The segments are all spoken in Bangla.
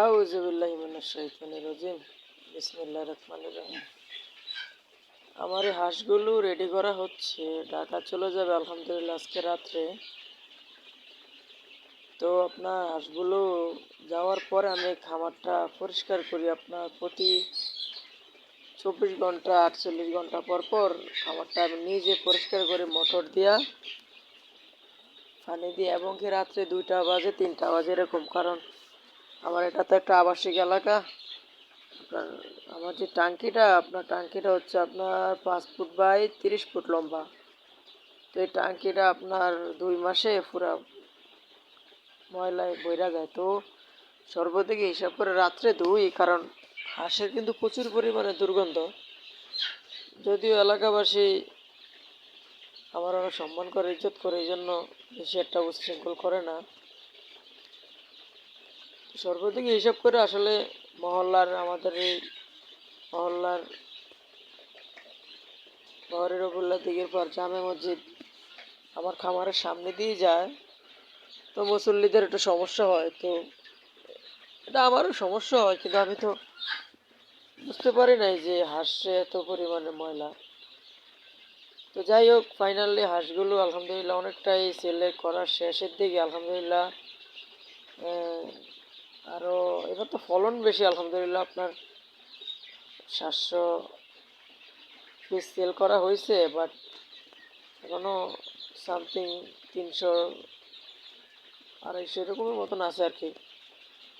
আউযু বিল্লাহি মিনাশ শাইতানির রাজিম বিসমিল্লাহির রহমানির রহিম। আমার হাঁসগুলো রেডি করা হচ্ছে। ঢাকা চলে যাবে, আলহামদুলিল্লাহ, আজকে রাত্রে। তো আপনার হাঁসগুলো যাওয়ার পরে আমি খামারটা পরিষ্কার করি। আপনার প্রতি চব্বিশ ঘণ্টা, আটচল্লিশ ঘণ্টা পর পর খামারটা আমি নিজে পরিষ্কার করে, মোটর দিয়া, পানি দিয়ে, এবং কি রাত্রে দুইটা বাজে, তিনটা বাজে, এরকম। কারণ আমার এটা তো একটা আবাসিক এলাকা। আপনার, আমার যে টাঙ্কিটা, আপনার টাঙ্কিটা হচ্ছে আপনার পাঁচ ফুট বাই তিরিশ ফুট লম্বা। তো এই টাঙ্কিটা আপনার দুই মাসে পুরা ময়লায় বইরা যায়। তো সর্বদিকে হিসাব করে রাত্রে ধুই কারণ হাঁসের কিন্তু প্রচুর পরিমাণে দুর্গন্ধ। যদিও এলাকাবাসী আমার অনেক সম্মান করে, ইজ্জত করে, এই জন্য বেশি একটা উচ্ছৃঙ্খল করে না। সর্বদিকে হিসাব করে আসলে মহল্লার, আমাদের এই মহল্লার শহরের রবুল্লা দিকের পর জামে মসজিদ আমার খামারের সামনে দিয়ে যায়। তো মুসল্লিদের একটু সমস্যা হয়, তো এটা আমারও সমস্যা হয়, কিন্তু আমি তো বুঝতে পারি নাই যে হাঁসে এত পরিমাণে ময়লা। তো যাই হোক ফাইনালি হাঁসগুলো আলহামদুলিল্লাহ অনেকটাই সেলে করার শেষের দিকে আলহামদুলিল্লাহ আরও এবার তো ফলন বেশি, আলহামদুলিল্লাহ আপনার সাতশো পিস সেল করা হয়েছে বাট এখনও সামথিং তিনশো আড়াইশো এরকমের মতন আছে আর কি।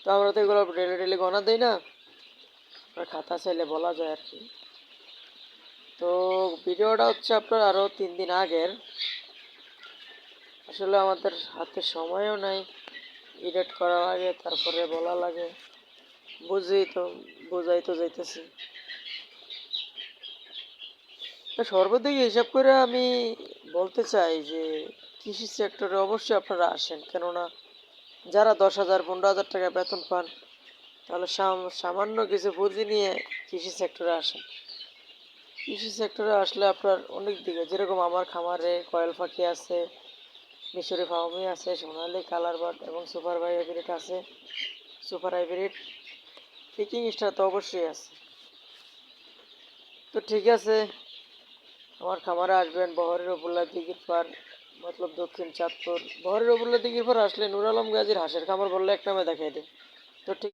তো আমরা তো এগুলো ডেলি ডেলি গনা দিই না আপনার খাতা চাইলে বলা যায় আর কি। তো ভিডিওটা হচ্ছে আপনার আরও তিন দিন আগের। আসলে আমাদের হাতে সময়ও নাই। এডিট করা লাগে, তারপরে বলা লাগে। বুঝি তো, বোঝাই তো যাইতেছি। তো সর্বদিকে হিসাব করে আমি বলতে চাই যে, কৃষি সেক্টরে অবশ্যই আপনারা আসেন। কেননা, যারা দশ হাজার, পনেরো হাজার টাকা বেতন পান, তাহলে সামান্য কিছু পুঁজি নিয়ে কৃষি সেক্টরে আসেন। কৃষি সেক্টরে আসলে আপনার অনেক দিকে, যেরকম আমার খামারে কয়েল পাখি আছে মিশরি ফাউমি আছে সোনালি কালার বাট এবং সুপার হাইব্রিড আছে, সুপার হাইব্রিড। পিকিং স্টার তো অবশ্যই আছে। তো ঠিক আছে, আমার খামারে আসবেন বহরের উপল্লা দিঘির পার মতলব দক্ষিণ চাঁদপুর। বহরের উপল্লা দিঘির পার আসলে নুর আলম গাজীর হাঁসের খামার বললে একটা নামে দেখাই দেয়। তো ঠিক